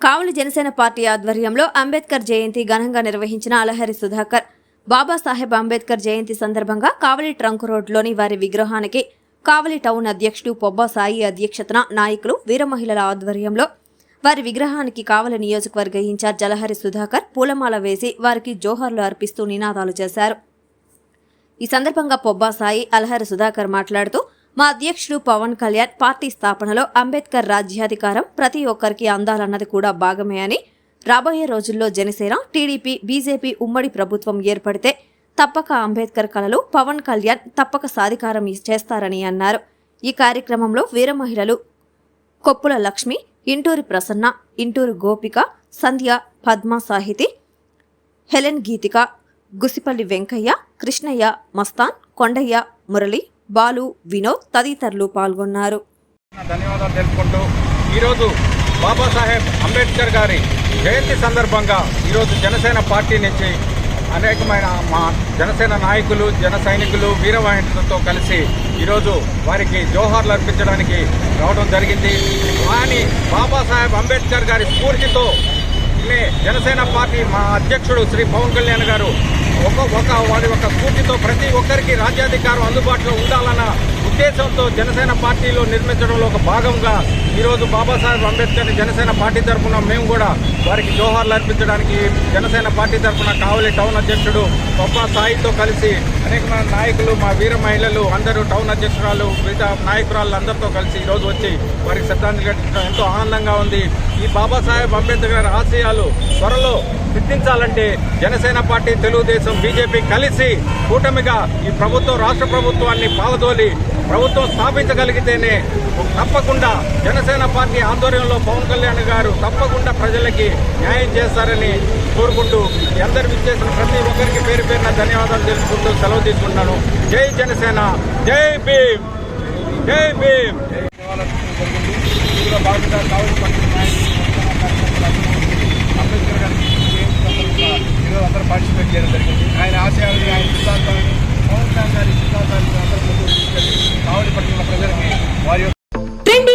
కావలి Janasena party ఆధ్వర్యంలో అంబేద్కర్ జయంతి ఘనంగా నిర్వహించిన అలహరి సుధాకర్. బాబాసాహెబ్ అంబేద్కర్ జయంతి సందర్భంగా కావలి ట్రంక్ రోడ్లోని వారి విగ్రహానికి కావలి టౌన్ అధ్యక్షుడు పొబ్బా సాయి అధ్యక్షతన నాయకులు వీరమహిళల ఆధ్వర్యంలో వారి విగ్రహానికి కావలి నియోజకవర్గ ఇన్ఛార్జ్ జలహరి సుధాకర్ పూలమాల వేసి వారికి జోహార్లు అర్పిస్తూ నినాదాలు చేశారు. ఈ సందర్భంగా పొబ్బా సాయి అలహరి సుధాకర్ మాట్లాడుతూ మా అధ్యక్షుడు పవన్ కళ్యాణ్ పార్టీ స్థాపనలో అంబేద్కర్ రాజ్యాధికారం ప్రతి ఒక్కరికి అందాలన్నది కూడా భాగమే అని రాబోయే రోజుల్లో జనసేన టీడీపీ బీజేపీ ఉమ్మడి ప్రభుత్వం ఏర్పడితే తప్పక అంబేద్కర్ కళలు పవన్ కళ్యాణ్ తప్పక సాధికారం చేస్తారని అన్నారు. ఈ కార్యక్రమంలో వీర మహిళలు కొప్పుల లక్ష్మి ఇంటూరి ప్రసన్న ఇంటూరు గోపిక సంధ్య పద్మ సాహితి హెలెన్ గీతిక గుసిపల్లి వెంకయ్య కృష్ణయ్య మస్తాన్ కొండయ్య మురళి బాలు వినోద్ తదితరులు పాల్గొన్నారు. ధన్యవాదాలు తెలుపుకుంటూ ఈరోజు బాబాసాహెబ్ అంబేద్కర్ గారి జయంతి సందర్భంగా ఈరోజు జనసేన పార్టీ నుంచి అనేకమైన మా జనసేన నాయకులు జన సైనికులు వీరవాహినులతో కలిసి ఈరోజు వారికి జోహార్లు అర్పించడానికి రావడం జరిగింది. కానీ బాబాసాహెబ్ అంబేద్కర్ గారి స్ఫూర్తితో జనసేన పార్టీ మా అధ్యక్షుడు శ్రీ పవన్ కళ్యాణ్ గారు ఒక ఒక వారి యొక్క స్ఫూర్తితో ప్రతి ఒక్కరికి రాజ్యాధికారం అందుబాటులో ఉండాలన్న ఉద్దేశంతో జనసేన పార్టీలో నిర్మించడంలో ఒక భాగంగా ఈరోజు బాబాసాహెబ్ అంబేద్కర్ జనసేన పార్టీ తరఫున మేము కూడా వారికి జోహార్లు అర్పించడానికి జనసేన పార్టీ తరఫున కావలి టౌన్ అధ్యక్షుడు బొబ్బా సాయితో కలిసి అనేకమైన నాయకులు మా వీర మహిళలు అందరూ టౌన్ అధ్యక్షురాలు వివిధ నాయకురాలు అందరితో కలిసి ఈరోజు వచ్చి వారికి శ్రద్ధాంజలి ఘటించడం ఎంతో ఆనందంగా ఉంది. ఈ బాబాసాహెబ్ అంబేద్కర్ గారి ఆశయాలు త్వరలో సిద్ధించాలంటే జనసేన పార్టీ తెలుగుదేశం బీజేపీ కలిసి కూటమిగా ఈ ప్రభుత్వం రాష్ట్ర ప్రభుత్వాన్ని పాలదోలి ప్రభుత్వం స్థాపించగలిగితేనే తప్పకుండా జనసేన పార్టీ ఆధ్వర్యంలో పవన్ కళ్యాణ్ గారు తప్పకుండా ప్రజలకి న్యాయం చేస్తారని కోరుకుంటూ మీ అందరు విచ్చేసిన ప్రతి ఒక్కరికి పేరు పేరున ధన్యవాదాలు తెలుసుకుంటూ సెలవు తీసుకుంటాను జై జనసేన జై భీమ్ జై భీమ్. అంబేద్కర్ గారి ఈరోజు అందరూ పార్టిసిపేట్ చేయడం జరిగింది. ఆయన ఆశయాలని ఆయన సిద్ధాంతాలను పవన్ కళ్యాణ్ గారి సిద్ధాంతాలను అందరూ ముందుకు తీసుకెళ్ళి కావలి పట్టిన ప్రజలకి వారి యొక్క ట్రెండీ